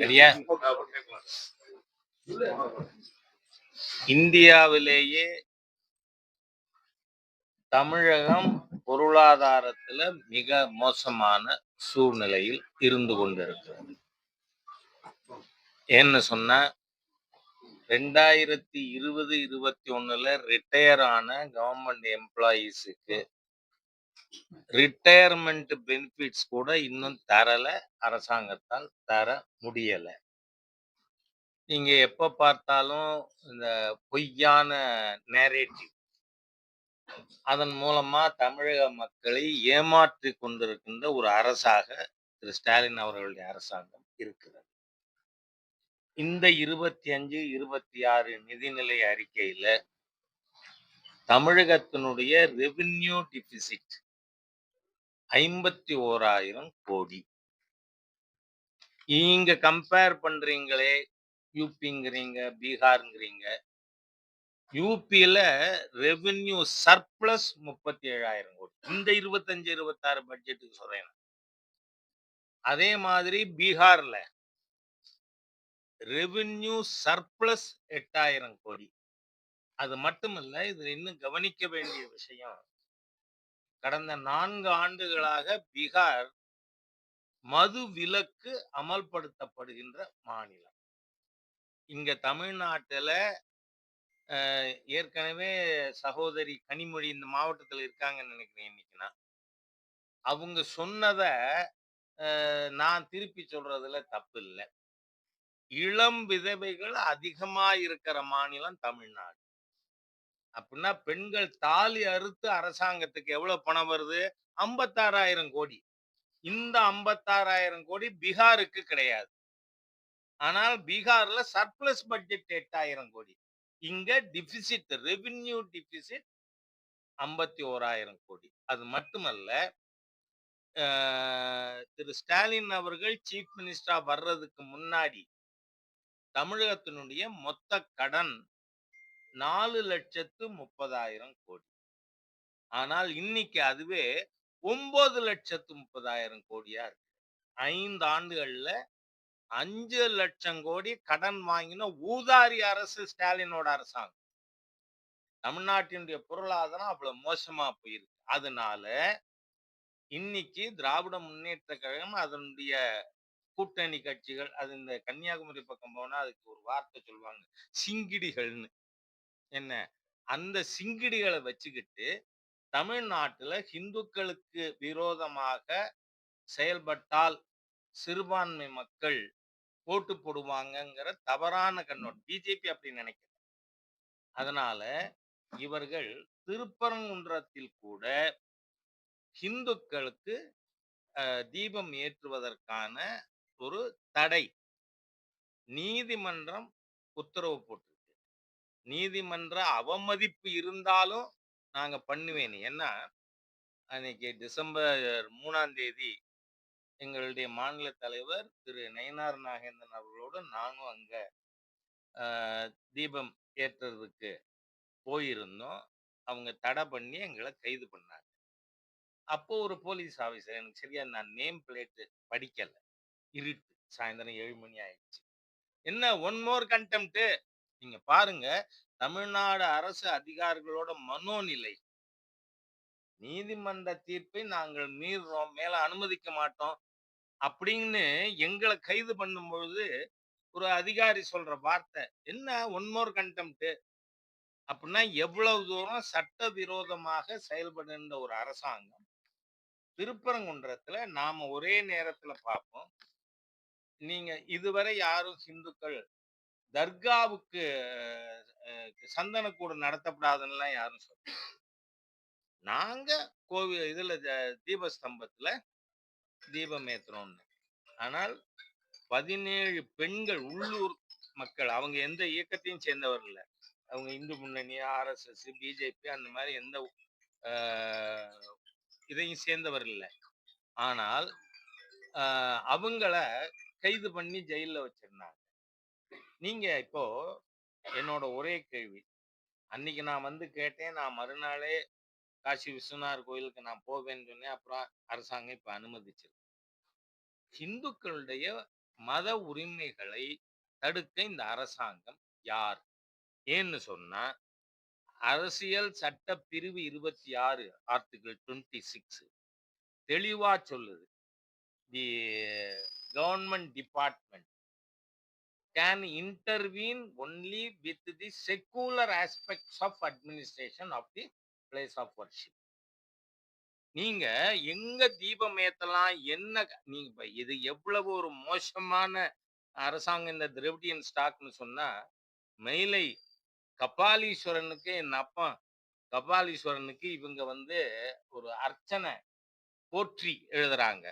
சரியா? இந்தியாவிலேயே தமிழகம் பொருளாதாரத்துல மிக மோசமான சூழ்நிலையில் இருந்து கொண்டிருக்கிறது. ஏன்னு சொன்னா ரெண்டாயிரத்தி இருபது இருபத்தி ஒண்ணுல ரிட்டையர் ஆன கவர்மெண்ட் எம்ப்ளாயீஸுக்கு ரிட்டையர்மெண்ட் பெனிஃபிட்ஸ் கூட இன்னும் தரல. அரசாங்கத்தால் தர முடியல. நீங்க எப்ப பார்த்தாலும் இந்த பொய்யான நேரேட்டிவ் அதன் மூலமா தமிழக மக்களை ஏமாற்றி கொண்டிருக்கின்ற ஒரு அரசாக திரு ஸ்டாலின் அவர்களுடைய அரசாங்கம் இருக்கிறது. இந்த இருபத்தி அஞ்சு இருபத்தி ஆறு நிதிநிலை அறிக்கையில தமிழகத்தினுடைய ரெவின்யூ டிபிசிட் ஐம்பத்தி ஓராயிரம் கோடி. நீங்க கம்பேர் பண்றீங்களே யூபிங்கிறீங்க பீகார்ங்கிறீங்க. யூபியில ரெவென்யூ சர்ப்ளஸ் முப்பத்தி ஏழாயிரம் கோடி. இந்த இருபத்தஞ்சு இருபத்தாறு பட்ஜெட்டுக்கு சொல்றேன் அதே மாதிரி பீகார்ல ரெவென்யூ சர்ப்ளஸ் எட்டாயிரம் கோடி. அது மட்டுமல்ல இதுல இன்னும் கவனிக்க வேண்டிய விஷயம் கடந்த நான்கு ஆண்டுகளாக பீகார் மது விலக்கு அமல்படுத்தப்படுகின்ற மாநிலம். இங்க தமிழ்நாட்டுல ஏற்கனவே சகோதரி கனிமொழி இந்த மாவட்டத்தில் இருக்காங்கன்னு நினைக்கிறேன் இன்னைக்குனா அவங்க சொன்னதை அஹ், நான் திருப்பி சொல்றதுல தப்பு இல்லை இளம் விதவைகள் அதிகமா இருக்கிற மாநிலம் தமிழ்நாடு. அப்படின்னா பெண்கள் தாலி அறுத்து அரசாங்கத்துக்கு எவ்வளவு பணம் வருது? ஐம்பத்தாறாயிரம் கோடி. இந்த ஐம்பத்தாறாயிரம் கோடி பீகாருக்கு கிடையாது. ஆனால் பீகார்ல சர்ப்ளஸ் பட்ஜெட் எட்டாயிரம் கோடி. இங்க டிபிசிட் ரெவின்யூ டிபிசிட் ஐம்பத்தி ஓராயிரம் கோடி. அது மட்டுமல்ல திரு ஸ்டாலின் அவர்கள் சீஃப் மினிஸ்டரா வர்றதுக்கு முன்னாடி தமிழகத்தினுடைய மொத்த கடன் நாலு லட்சத்து முப்பதாயிரம் கோடி. ஆனால் இன்னைக்கு அதுவே ஒன்பது லட்சத்து முப்பதாயிரம் கோடியா இருக்கு. ஐந்து ஆண்டுகள்ல அஞ்சு லட்சம் கோடி கடன் வாங்கின ஊதாரி அரசு ஸ்டாலினோட அரசாங்கம். தமிழ்நாட்டினுடைய பொருளாதாரம் அவ்வளவு மோசமா போயிருக்கு. அதனால இன்னைக்கு திராவிட முன்னேற்ற கழகம் அதனுடைய கூட்டணி கட்சிகள் அது இந்த கன்னியாகுமரி பக்கம் போனா அதுக்கு ஒரு வார்த்தை சொல்லுவாங்க சிங்கிடிகள்னு. என்ன? அந்த சிங்கிடிகளை வச்சுக்கிட்டு தமிழ்நாட்டுல இந்துக்களுக்கு விரோதமாக செயல்பட்டால் சிறுபான்மை மக்கள் ஓட்டு போடுவாங்கங்கிற தவறான கண்ணோட்டம். பிஜேபி அப்படி நினைக்கல. அதனால இவர்கள் திருப்பரங்குன்றத்தில் கூட இந்துக்களுக்கு அஹ், தீபம் ஏற்றுவதற்கான ஒரு தடை. நீதிமன்றம் உத்தரவு போட்டிருக்கு நீதிமன்ற அவமதிப்பு இருந்தாலும் நாங்க பண்ணுவேன். ஏன்னா அன்னைக்கு டிசம்பர் மூணாம் தேதி எங்களுடைய மாநில தலைவர் திரு. நயினார் நாகேந்திரன் அவர்களோடு நானும் அங்க தீபம் ஏற்றுறதுக்கு போயிருந்தோம். அவங்க தடை பண்ணி எங்களை கைது பண்ணாங்க. அப்போ ஒரு போலீஸ் ஆஃபீஸர் எனக்கு சரியா நான் நேம் பிளேட்டு படிக்கல. இருட்டு. சாயந்தரம் ஏழு மணி ஆயிடுச்சு. என்ன ஒன் மோர் கண்டெம்ட்டு நீங்க பாருங்க. தமிழ்நாடு அரசு அதிகாரிகளோட மனோநிலை. நீதிமன்ற தீர்ப்பை நாங்கள் மீறுறோம். மேல அனுமதிக்க மாட்டோம். அப்படின்னு எங்களை கைது பண்ணும் பொழுது ஒரு அதிகாரி சொல்ற வார்த்தை. என்ன? ஒன் மோர் கண்டெம்ட் அப்படின்னா எவ்வளவு தூரம் சட்டவிரோதமாக செயல்படுகின்ற ஒரு அரசாங்கம் திருப்பரங்குன்றத்துல நாம ஒரே நேரத்துல பார்ப்போம். நீங்க இதுவரை யாரும் ஹிந்துக்கள் தர்காவுக்கு அஹ், சந்தனக்கூடு நடத்தப்படாதுன்னுலாம் யாரும் சொல்ல நாங்க கோவில் இதுல த- தீபஸ்தம்பத்துல தீபம் ஏத்துறோம்னு. ஆனால் பதினேழு பெண்கள் உள்ளூர் மக்கள் அவங்க எந்த இயக்கத்தையும் சேர்ந்தவர் இல்ல. அவங்க இந்து முன்னணி ஆர்எஸ்எஸ் பிஜேபி அந்த மாதிரி எந்த ஆஹ், இதையும் சேர்ந்தவர் இல்லை. ஆனால் ஆஹ், அவங்கள கைது பண்ணி ஜெயில்ல வச்சிருந்தாங்க. நீங்க இப்போ என்னோட ஒரே கேள்வி. அன்னைக்கு நான் வந்து கேட்டேன். நான் மறுநாளே காசி விஸ்வநாதர் கோயிலுக்கு நான் போவேன்னு சொன்னேன். அப்புறம் அரசாங்கம் இப்ப அனுமதிச்சிருக்கு. ஹிந்துக்களுடைய மத உரிமைகளை தடுக்க இந்த அரசாங்கம் யார்? ஏன்னு சொன்னா அரசியல் சட்ட பிரிவு இருபத்தி ஆறு ஆர்டிகிள் டுவெண்ட்டி சிக்ஸ். தெளிவா சொல்லுது. The government department. Can intervene only with the secular aspects of administration of the place of worship நீங்க எங்க தீபம் ஏத்தலாம் என்ன நீங்க இது எவ்வளவு ஒரு மோசமான அரசாங்கம் இந்த திரவிடியன் ஸ்டாக்னு சொன்னா மயிலை கபாலீஸ்வரனுக்கு என் அப்பா கபாலீஸ்வரனுக்கு இவங்க வந்து ஒரு அர்ச்சனை போற்றி எழுதுறாங்க.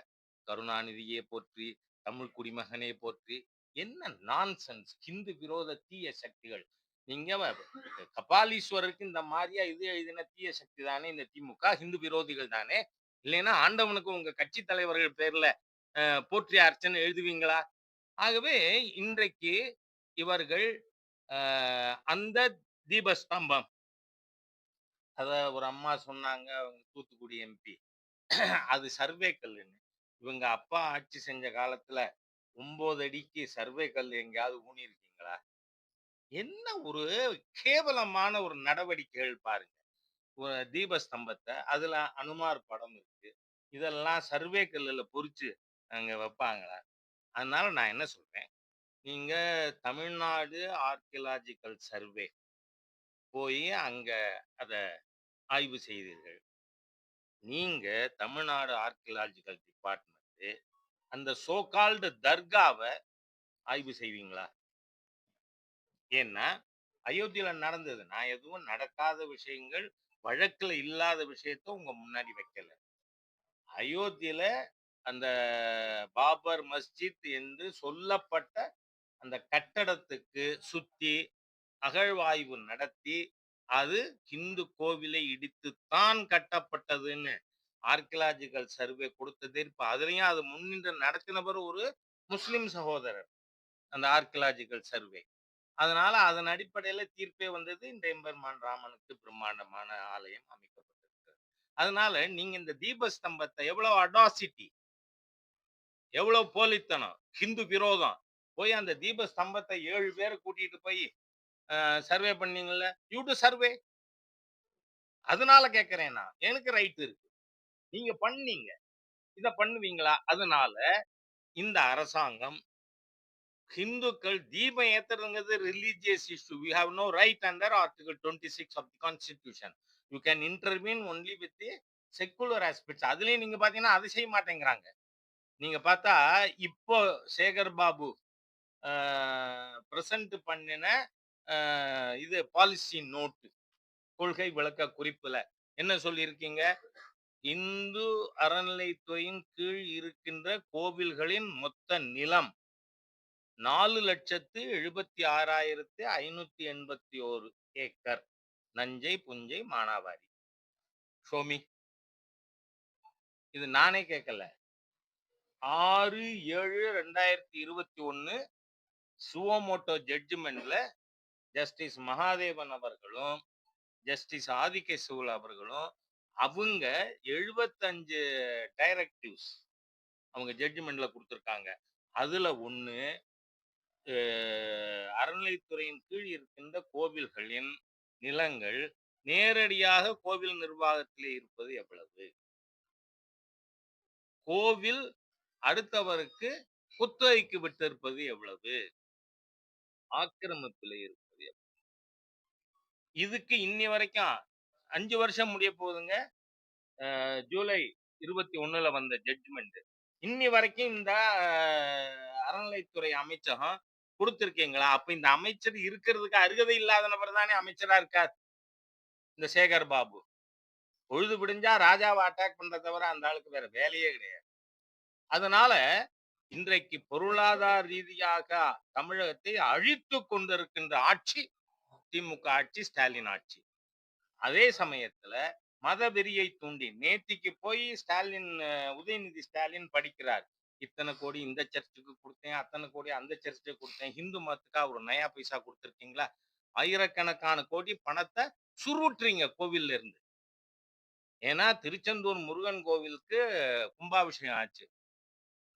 கருணாநிதியே போற்றி தமிழ் குடிமகனே போற்றி என்ன நான்சென்ஸ் ஹிந்து விரோத தீய சக்திகள். நீங்க கபாலீஸ்வரருக்கு இந்த மாதிரியா இது எழுதின தீய சக்தி தானே இந்த திமுக ஹிந்து விரோதிகள் தானே? இல்லைன்னா ஆண்டவனுக்கு உங்க கட்சி தலைவர்கள் பேர்ல போற்றி அர்ச்சனை எழுதுவீங்களா? ஆகவே இன்றைக்கு இவர்கள் அந்த தீபஸ்தம்பம். அத ஒரு அம்மா சொன்னாங்க அவங்க தூத்துக்குடி எம்பி அது சர்வே கல்லுன்னு. இவங்க அப்பா ஆட்சி செஞ்ச காலத்துல ஒன்பது அடிக்கு சர்வே கல் எங்கேயாவது ஊனி இருக்கீங்களா என்ன ஒரு கேவலமான ஒரு நடவடிக்கைகள் பாருங்க. ஒரு தீபஸ்தம்பத்தை அதுல அனுமார் படம் இருக்கு. இதெல்லாம் சர்வே கல்லில் பொறிச்சு அங்கே வைப்பாங்களா? அதனால நான் என்ன சொல்றேன்? நீங்க தமிழ்நாடு ஆர்கியலாஜிக்கல் சர்வே போய் அங்க அதை ஆய்வு செய்தீர்கள். நீங்க தமிழ்நாடு ஆர்கியலாஜிக்கல் டிபார்ட்மெண்ட்டு அந்த சோகால்டு தர்காவை ஆய்வு செய்வீங்களா? ஏன்னா அயோத்தியில நடந்தது. நான் எதுவும் நடக்காத விஷயங்கள் வழக்குல இல்லாத விஷயத்த உங்க முன்னாடி வைக்கல. அயோத்தியில அந்த பாபர் மஸ்ஜித் என்று சொல்லப்பட்ட அந்த கட்டடத்துக்கு சுத்தி அகழ்வாய்வு நடத்தி அது இந்து கோவிலை இடித்துத்தான் கட்டப்பட்டதுன்னு ஆர்கியலாஜிக்கல் சர்வே கொடுத்தது தீர்ப்பு அதுலயும் அது முன்னின்று நடத்தினவர் ஒரு முஸ்லீம் சகோதரர் அந்த ஆர்கியலாஜிக்கல் சர்வே அதனால அதன் அடிப்படையில தீர்ப்பே வந்தது இந்த எம்பெருமான் ராமனுக்கு பிரம்மாண்டமான ஆலயம் அமைக்கப்பட்டிருக்கிறது. அதனால நீங்க இந்த தீபஸ்தம்பத்தை எவ்வளவு அடாசிட்டி எவ்வளவு போலித்தனம் ஹிந்து விரோதம் போய் அந்த தீபஸ்தம்பத்தை ஏழு பேரை கூட்டிட்டு போய் சர்வே பண்ணீங்கல்ல? யூ டு சர்வே அதனால கேக்குறேன் நான். எனக்கு ரைட் இருக்கு. நீங்க பண்ணீங்க. இதை பண்ணுவீங்களா? அதனால இந்த அரசாங்கம் ஹிந்துக்கள் தீபம் ஏத்துறதுங்கிறது religious issue we have no right under article twenty six of the constitution you can intervene only with the secular aspects அதுலயும் நீங்க பாத்தீங்கன்னா அது செய்ய மாட்டேங்கிறாங்க. நீங்க பார்த்தா இப்போ சேகர் பாபு பிரசன்ட் பண்ணின இது பாலிசி நோட்டு கொள்கை விளக்க குறிப்புல என்ன சொல்லியிருக்கீங்க? இந்து அறநிலைத்துறையின் கீழ் இருக்கின்ற கோவில்களின் மொத்த நிலம் நாலு லட்சத்து எழுபத்தி ஆறாயிரத்தி ஐநூத்தி எண்பத்தி ஓரு ஏக்கர். நஞ்சை புஞ்சை மானாவாரி. ஷோமி இது நானே கேட்கல ஆறு ஏழு ரெண்டாயிரத்தி இருபத்தி ஒன்னு சுவோமோட்டோ ஜட்ஜ்மெண்ட்ல ஜஸ்டிஸ் மகாதேவன் அவர்களும் ஜஸ்டிஸ் ஆதிகேசவுல் அவர்களும் அவங்க எழுபத்தஞ்சு டைரக்டிவ்ஸ் அவங்க ஜட்ஜ்மெண்ட்ல கொடுத்துருக்காங்க. அதுல ஒன்று அறநிலைத்துறையின் கீழ் இருக்கின்ற கோவில்களின் நிலங்கள் நேரடியாக கோவில் நிர்வாகத்திலே இருப்பது எவ்வளவு? கோவில் அடுத்தவருக்கு குத்தகைக்கு விட்டிருப்பது எவ்வளவு? ஆக்கிரமிப்பில் இருப்பது எவ்வளவு? இதுக்கு இன்னி வரைக்கும் அஞ்சு வருஷம் முடிய போகுதுங்க ஜூலை இருபத்தி ஒண்ணுல வந்த ஜட்ஜ்மெண்ட் இன்னி வரைக்கும் இந்த அறநிலைத்துறை அமைச்சகம் கொடுத்துருக்கீங்களா? அப்ப இந்த அமைச்சர் இருக்கிறதுக்கு அருகதை இல்லாத நபர் தானே அமைச்சரா இருக்கார் இந்த சேகர் பாபு. பொழுது விடிஞ்சா ராஜாவை அட்டாக் பண்ற தவிர அந்த ஆளுக்கு வேற வேலையே கிடையாது. அதனால இன்றைக்கு பொருளாதார ரீதியாக தமிழகத்தை அழித்து கொண்டிருக்கின்ற ஆட்சி திமுக ஆட்சி ஸ்டாலின் ஆட்சி. அதே சமயத்துல மத வெறியை தூண்டி நேத்திக்கு போய் ஸ்டாலின் உதயநிதி ஸ்டாலின் படிக்கிறார் இத்தனை கோடி இந்த சர்ச்சுக்கு கொடுத்தேன் அத்தனை கோடி அந்த சர்ச்சுக்கு கொடுத்தேன் ஹிந்து மதத்துக்கா ஒரு நயா பைசா கொடுத்துருக்கீங்களா ஆயிரக்கணக்கான கோடி பணத்தை சுருட்டுறீங்க கோவில்ல இருந்து ஏன்னா திருச்செந்தூர் முருகன் கோவிலுக்கு கும்பாபிஷேகம் ஆச்சு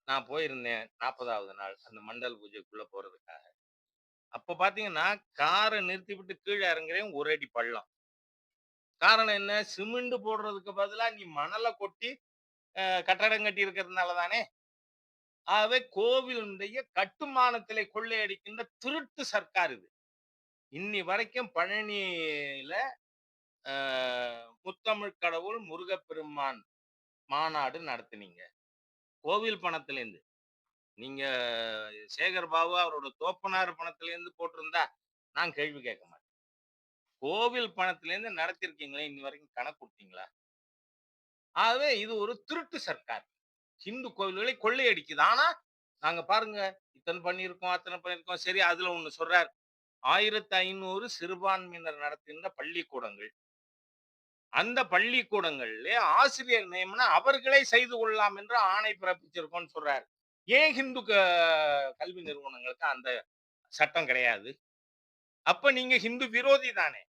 நான் போயிருந்தேன் 40வது நாள் அந்த மண்டல் பூஜைக்குள்ள போறதுக்காக. அப்ப பார்த்தீங்கன்னா, நிறுத்தி விட்டு கீழே இறங்குறேன். ஒரு அடி பள்ளம். காரணம் என்ன? சிமெண்ட் போடுறதுக்கு பதிலா நீ மணல கொட்டி கட்டடம் கட்டி இருக்கிறதுனால தானே! ஆகவே கோவிலுடைய கட்டுமானத்திலே கொள்ளையடிக்கின்ற திருட்டு சர்க்கார் இது. இன்னி வரைக்கும் பழனியில முத்தமிழ் கடவுள் முருகப்பெருமான் மாநாடு நடத்துனீங்க. கோவில் பணத்திலேருந்து. நீங்க சேகர் பாபு அவரோட தோப்பனார் பணத்திலேருந்து போட்டிருந்தா, நான் கேள்வி கேட்க மாட்டேன். கோவில் பணத்திலேருந்து நடத்திருக்கீங்களே இன்னி வரைக்கும் கணக்கு கொடுத்தீங்களா ஆகவே இது ஒரு திருட்டு சர்க்கார். ஹிந்து கோவில்களை கொள்ளையடிக்குது. ஆனா, நாங்க பாருங்க இத்தனை பண்ணியிருக்கோம், அத்தனை பண்ணியிருக்கோம். சரி அதுல ஒண்ணு சொல்றார். 1500 சிறுபான்மையினர் நடத்துகின்ற பள்ளிக்கூடங்கள். அந்த பள்ளிக்கூடங்கள்ல ஆசிரியர் நியமனம் அவர்களே செய்து கொள்ளலாம் என்று ஆணை பிறப்பிச்சிருக்கோம்னு சொல்றாரு. ஏன் ஹிந்து க கல்வி நிறுவனங்களுக்கு அந்த சட்டம் கிடையாது? அப்ப நீங்க ஹிந்து விரோதி தானே!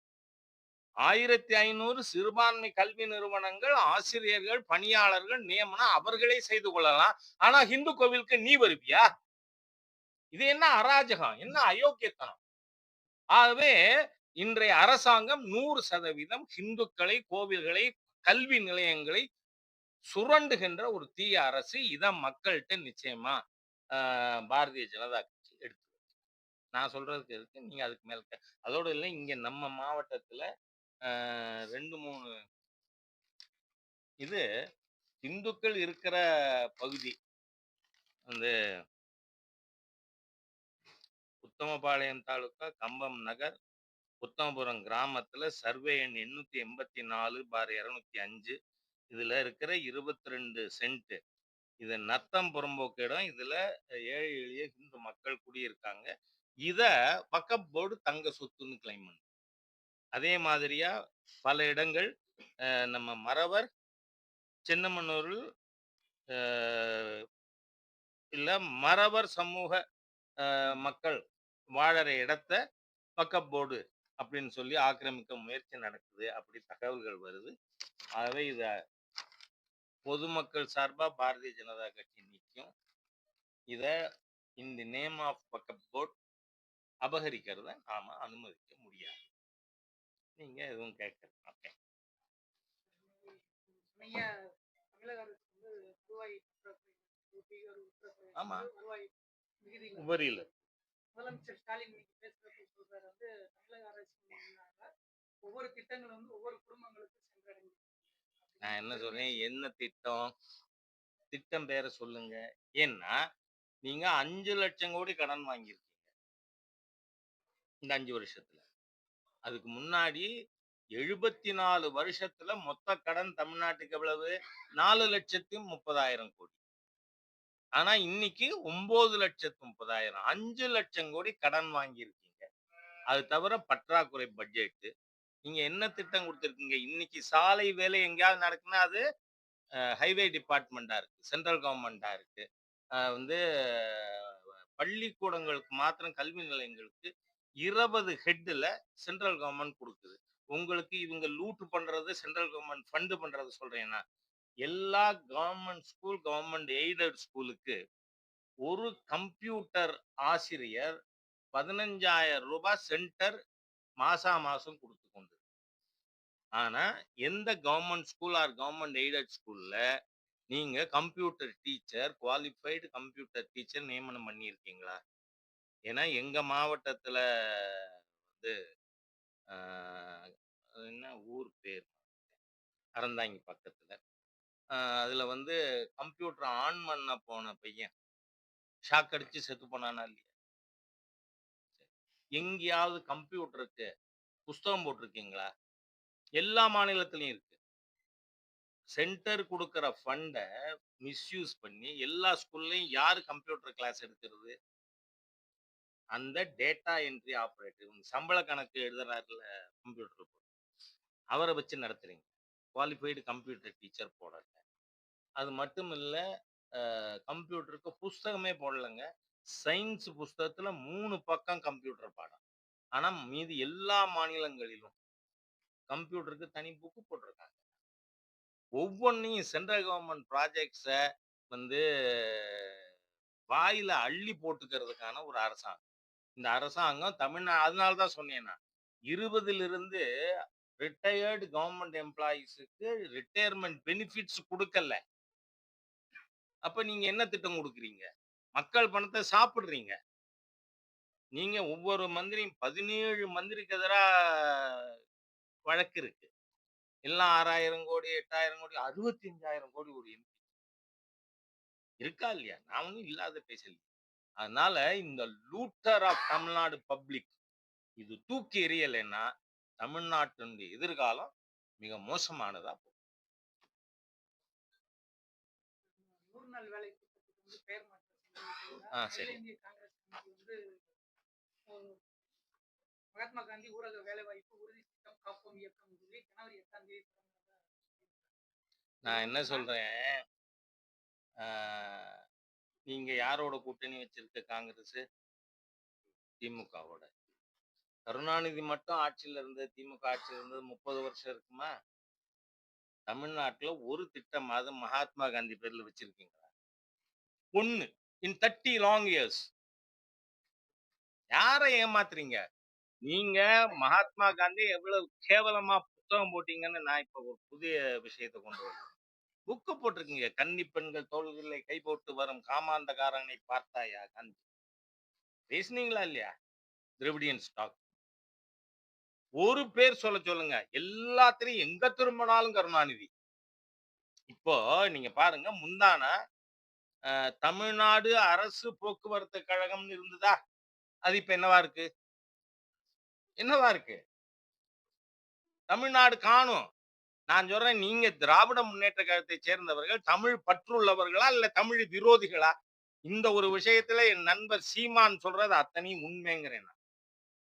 1500 சிறுபான்மை கல்வி நிறுவனங்கள், ஆசிரியர்கள், பணியாளர்கள் நியமனம் அவர்களே செய்து கொள்ளலாம். ஆனா ஹிந்து கோவிலுக்கு நீ வருவியா? இது என்ன அராஜகம்? என்ன அயோக்கியத்தனம்? ஆகவே இன்றைய அரசாங்கம் 100% ஹிந்துக்களை, கோவில்களை, கல்வி நிலையங்களை சுரண்டுகின்ற ஒரு தீய அரசு. இத மக்கள்கிட்ட நிச்சயமா பாரதிய ஜனதா கட்சி எடுத்து நான் சொல்றதுக்கு இருக்கு. நீங்க அதுக்கு மேல அதோடு அதோட இங்க நம்ம மாவட்டத்துல ரெண்டு மூணு இது இந்துக்கள் இருக்கிற பகுதி. அந்த உத்தமபாளையம் தாலுக்கா கம்பம் நகர், உத்தமபுரம் கிராமத்துல சர்வே எண் 884/205 இதுல இருக்கிற 22 சென்ட். இது நத்தம் புறம்போக்கு இடம். இதுல ஏழை எளிய ஹிந்து மக்கள் குடியிருக்காங்க. இத வக்ஃப் போர்டு தங்க சொத்துன்னு கிளைம் பண்ணு அதே மாதிரியா பல இடங்கள் நம்ம மறவர், சின்னமனூரில் இல்லை மறவர் சமூக மக்கள் வாழற இடத்த பக்கப் போர்டு அப்படின்னு சொல்லி ஆக்கிரமிக்க முயற்சி நடக்குது. அப்படி தகவல்கள் வருது. ஆகவே இத பொதுமக்கள் சார்பா பாரதிய ஜனதா கட்சி நிற்கும் இத இன் தி நேம் ஆஃப் பக்கப் போர்ட் அபகரிக்கிறத நாம அனுமதிக்க முடியாது. நீங்க எதுவும் கேட்கல. ஓகே. ஆமா. உபரியில. முதலமைச்சர் ஸ்டாலின் பேசுறப்ப சொல்றாரு வந்து தமிழக அரசு மூலமாக ஒவ்வொரு திட்டங்களும் வந்து ஒவ்வொரு குடும்பங்களுக்கு சென்றடைஞ்சு நான் என்ன சொல்றேன்? என்ன திட்டம்? திட்டம் பேர சொல்லுங்க. ஏன்னா, நீங்க 5,00,000 கோடி கடன் வாங்கியிருக்கீங்க. இந்த 5 வருஷத்துல. அதுக்கு முன்னாடி 74 வருஷத்துல மொத்த கடன் தமிழ்நாட்டுக்கு எவ்வளவு? 4,30,030,000 கோடி. ஆனா இன்னைக்கு 9,30,000 5,00,000 கோடி கடன் வாங்கியிருக்கீங்க. அது தவிர பற்றாக்குறை பட்ஜெட். நீங்க என்ன திட்டம் கொடுத்துருக்கீங்க இன்னைக்கு சாலை வேலை எங்கேயாவது நடக்குன்னா அது ஹைவே டிபார்ட்மென்ட்டா இருக்கு. சென்ட்ரல் கவர்ன்மென்ட்டா இருக்கு. வந்து பள்ளிக்கூடங்களுக்கு மாத்திரம் கல்வி நிலையங்களுக்கு இருபது ஹெட்டில் சென்ட்ரல் கவர்மெண்ட் கொடுக்குது உங்களுக்கு இவங்க லூட்டு பண்ணுறது சென்ட்ரல் கவர்மெண்ட் ஃபண்டு பண்ணுறது சொல்றேன்னா, எல்லா கவர்மெண்ட் ஸ்கூல், கவர்மெண்ட் எய்டட் ஸ்கூலுக்கு ஒரு கம்ப்யூட்டர் ஆசிரியர் பதினஞ்சாயிரம் ரூபாய் சென்டர் மாசா மாசம் கொடுத்து கொண்டு ஆனால் எந்த government school or government aided ஸ்கூலில் நீங்கள் computer teacher, qualified computer teacher நியமனம் பண்ணியிருக்கீங்களா? ஏன்னா எங்க மாவட்டத்துல வந்து என்ன ஊர் பேர்? அறந்தாங்கி பக்கத்துல. அ அதுல வந்து கம்ப்யூட்டர் ஆன் பண்ண போன பையன். ஷாக் அடிச்சு செத்து போனானா இல்லையா? எங்கேயாவது கம்ப்யூட்டருக்கு புஸ்தகம் போட்டிருக்கீங்களா? எல்லா மாநிலத்திலயும் இருக்கு. சென்டர் குடுக்குற ஃபண்ட மிஸ்யூஸ் பண்ணி எல்லா ஸ்கூல்லயும் யாரு கம்ப்யூட்டர் கிளாஸ் எடுக்கிறது? அந்த டேட்டா என்ட்ரி ஆப்பரேட்டர். சம்பள கணக்கு எழுதுறாருல கம்ப்யூட்டர் அவரை வச்சு நடத்துறீங்க. குவாலிஃபைடு கம்ப்யூட்டர் டீச்சர் போடல. அது மட்டும் இல்லை கம்ப்யூட்டருக்கு புஸ்தகமே போடலைங்க சயின்ஸ் புஸ்தகத்தில் மூணு பக்கம் கம்ப்யூட்டர் பாடம். ஆனால் மீதி எல்லா மாநிலங்களிலும் கம்ப்யூட்டருக்கு தனி புக்கு போட்டிருக்காங்க. ஒவ்வொன்றையும் சென்ட்ரல் கவர்மெண்ட் ப்ராஜெக்ட்ஸை வந்து வாயில அள்ளி போட்டுக்கிறதுக்கான ஒரு அரசாங்கம் இந்த அரசாங்கம் தமிழ்நா அதனால தான் சொன்னேன் நான். இருபதுல இருந்து ரிட்டையர்டு கவர்மெண்ட் எம்ப்ளாயீஸுக்கு ரிட்டையர்மெண்ட் பெனிஃபிட்ஸ் கொடுக்கல. அப்ப நீங்க என்ன திட்டம் கொடுக்குறீங்க? மக்கள் பணத்தை சாப்பிடுறீங்க. நீங்க ஒவ்வொரு மந்திரியும் பதினேழு மந்திரிக்கு எதிராக வழக்கு இருக்கு. எல்லாம் ஆறாயிரம் கோடி எட்டாயிரம் கோடி அறுபத்தி அஞ்சாயிரம் கோடி ஒரு எம்பி இருக்கா இல்லையா? நான் ஒன்றும் இல்லாத பேசல அதனால இந்த லூட்டர் ஆஃப் தமிழ்நாடு பப்ளிக் இது தூக்கி எறியலைன்னா தமிழ்நாட்டினுடைய எதிர்காலம் மிக மோசமானதா போகும். வேலை மகாத்மா காந்தி ஊரக வேலைவாய்ப்பு உறுதி திட்டம் காப்போம் இயக்கம் சொல்லி ஜனவரி எட்டாம் தேதி நான் என்ன சொல்றேன்? நீங்க யாரோட கூட்டணி வச்சிருக்க காங்கிரஸ்? திமுகவோட. கருணாநிதி மட்டும் ஆட்சியில இருந்து திமுக ஆட்சியில இருந்தது முப்பது வருஷம் இருக்குமா? தமிழ்நாட்டுல ஒரு திட்டமாவது மகாத்மா காந்தி பேர்ல வச்சிருக்கீங்களா? ஒண்ணு இன் தேர்ட்டி லாங் இயர்ஸ் யாரை ஏமாத்துறீங்க? நீங்க மகாத்மா காந்தி எவ்வளவு கேவலமா புத்தகம் போட்டீங்கன்னு நான் இப்ப ஒரு புதிய விஷயத்தை கொண்டு வரேன். புக்கு போட்டிருக்கீங்க. கன்னி பெண்கள் தோள்களை கை போட்டு வரும் காமாந்தகாரனை பார்த்தாயா காந்தி? பேசுனீங்களா இல்லையா? Dravidian stock. ஒரு பேர் சொல்ல சொல்லுங்க. எல்லாத்திலையும் எங்க திரும்பினாலும் கருணாநிதி. இப்போ நீங்க பாருங்க முந்தான அஹ், தமிழ்நாடு அரசு போக்குவரத்து கழகம்னு இருந்ததா? அது இப்ப என்னவா இருக்கு? என்னவா இருக்கு? தமிழ்நாடு காணும். நான் சொல்றேன் நீங்க திராவிட முன்னேற்ற கழகத்தை சேர்ந்தவர்கள் தமிழ் பற்றுள்ளவர்களா இல்ல தமிழ் விரோதிகளா? இந்த ஒரு விஷயத்துல என் நண்பர் சீமான் சொல்றது அத்தனையும் உண்மைங்கிறேன் நான்.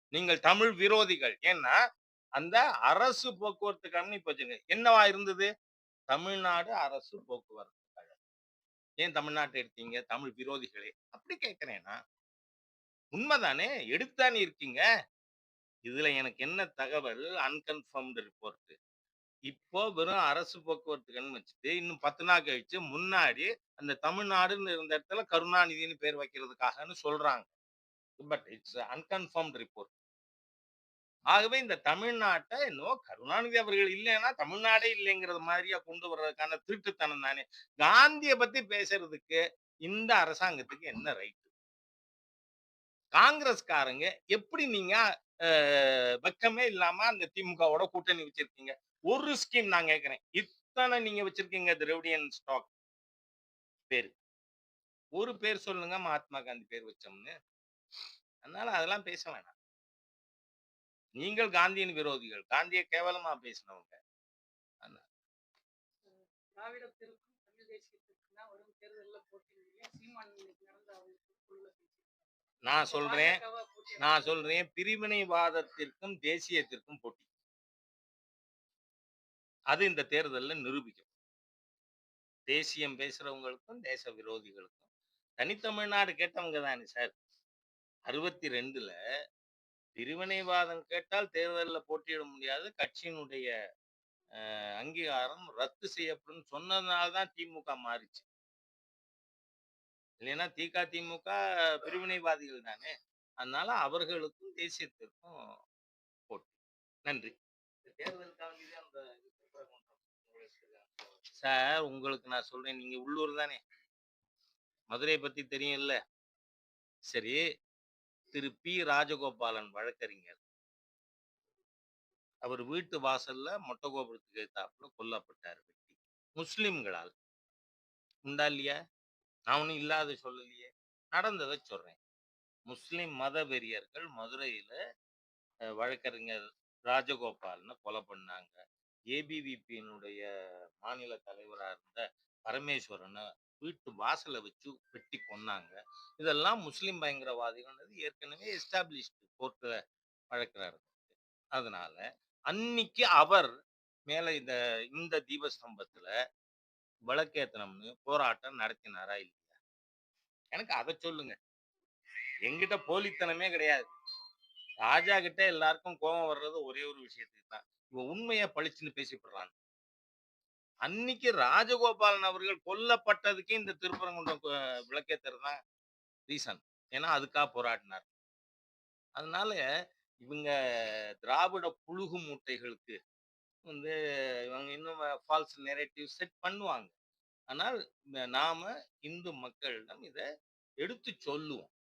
நீங்கள் தமிழ் விரோதிகள். ஏன்னா அந்த அரசு போக்குவரத்து கழகம் இப்ப என்னவா இருந்தது? தமிழ்நாடு அரசு போக்குவரத்து கழகம். ஏன் தமிழ்நாட்டை எடுத்தீங்க? தமிழ் விரோதிகளே. அப்படி கேட்கிறேன்னா உண்மைதானே? எடுத்தானே இருக்கீங்க. இதுல எனக்கு என்ன தகவல்? அன்கன்ஃபர்ம்டு ரிப்போர்ட் இப்போ வெறும் அரசு போக்குவரத்துகள்னு வச்சுட்டு இன்னும் பத்து நாள் கழிச்சு முன்னாடி அந்த தமிழ்நாடுன்னு இருந்த இடத்துல கருணாநிதினு பேர் வைக்கிறதுக்காகன்னு சொல்றாங்க. But it's unconfirmed report. ஆகவே இந்த தமிழ்நாட்டை இன்னும் கருணாநிதி அவர்கள் இல்லைன்னா தமிழ்நாடே இல்லைங்கிறது மாதிரியா கொண்டு வர்றதுக்கான திருட்டுத்தனம் தானே. காந்தியை பத்தி பேசுறதுக்கு இந்த அரசாங்கத்துக்கு என்ன ரைட் காங்கிரஸ்காரங்க எப்படி நீங்க வெக்கமே இல்லாம அந்த திமுகவோட கூட்டணி வச்சிருக்கீங்க. ஒரு ஸ்கீம் நான் கேட்கிறேன். இத்தனை நீங்க வச்சிருக்கீங்க திரவிடியன் ஸ்டாக் பேரு. ஒரு பேர் சொல்லுங்க மகாத்மா காந்தி பேர் வச்சோம்னு. அதனால அதெல்லாம் பேச வேணாம். நீங்கள் காந்தியின் விரோதிகள். காந்தியை கேவலமா பேசினவங்க. அதனால திராவிடத்திற்கும் தமிழ் தேசியத்திற்கும் தான் வரும் தேர்தலில் போட்டியிடுவீங்க சீமான் இன்னைக்கு நடந்த அவர் பொதுக்குழுல பேசியிருக்காரு. நான் சொல்றேன் நான் சொல்றேன் பிரிவினைவாதத்திற்கும் தேசியத்திற்கும் போட்டி. அது இந்த தேர்தல்ல நிரூபிக்கும். தேசியம் பேசுறவங்களுக்கும் தேச விரோதிகளுக்கும். தனித்தமிழ்நாடு கேட்டவங்க தானே சார். அறுபத்தி ரெண்டுல பிரிவினைவாதம் கேட்டால் தேர்தலில் போட்டியிட முடியாது. கட்சியினுடைய அங்கீகாரம் ரத்து செய்யப்படும் சொன்னதுனால தான் திமுக மாறிச்சு. இல்லைன்னா திக திமுக பிரிவினைவாதிகள் தானே. அதனால அவர்களுக்கும் தேசியத்திற்கும் போட்டி. நன்றி. சார் உங்களுக்கு நான் சொல்றேன். நீங்க உள்ளூர் தானே. மதுரை பத்தி தெரியும்ல. சரி திரு. பி. ராஜகோபாலன் வழக்கறிஞர். அவர் வீட்டு வாசல்ல மொட்டை கோபுரத்துக்கு எதிர்த்தாப்புல கொல்லப்பட்டார் வெட்டி. முஸ்லிம்களால். உண்டா இல்லையா? நான் ஒன்றும் இல்லாத சொல்லலையே நடந்ததை சொல்றேன். முஸ்லிம் மத வெறியர்கள் மதுரையில வழக்கறிஞர் ராஜகோபால்னு கொலை பண்ணாங்க. ஏபிவிபியினுடைய மாநில தலைவராக இருந்த பரமேஸ்வரனை வீட்டு வாசலை வச்சு வெட்டி கொன்னாங்க. இதெல்லாம் முஸ்லீம் பயங்கரவாதிகள்ன்றது ஏற்கனவே எஸ்டாப்ளிஷ்டு கோர்ட்டில் வழக்குறாரு அதனால அன்னைக்கு அவர் மேல இந்த இந்த தீபஸ்தம்பத்துல விளக்கேத்தனம்னு போராட்டம் நடத்தினாரா இல்லையா? எனக்கு அதை சொல்லுங்க. எங்கிட்ட போலித்தனமே கிடையாது. ராஜா கிட்ட எல்லாருக்கும் கோபம் வர்றது ஒரே ஒரு விஷயத்துக்கு தான். இவன் உண்மையை பளிச்சுன்னு பேசிப்படுறான் அன்னைக்கு ராஜகோபாலன் அவர்கள் கொல்லப்பட்டதுக்கே இந்த திருப்பரங்குன்றம் கோ- விளக்கேத்தர் தான் ரீசன் ஏன்னா அதுக்காக போராடினார். அதனால இவங்க திராவிட புழுகு மூட்டைகளுக்கு வந்து இவங்க இன்னும் ஃபால்ஸ் நெரேட்டிவ் செட் பண்ணுவாங்க. ஆனால் நாம இந்து மக்களிடம் இதை எடுத்து சொல்லுவோம்.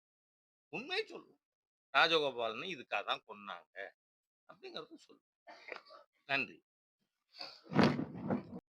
உண்மையை சொல்லுவோம். ராஜகோபாலன் இதுக்காக தான் கொன்னாங்க. அப்படிங்கிறத சொல்லுவோம். நன்றி.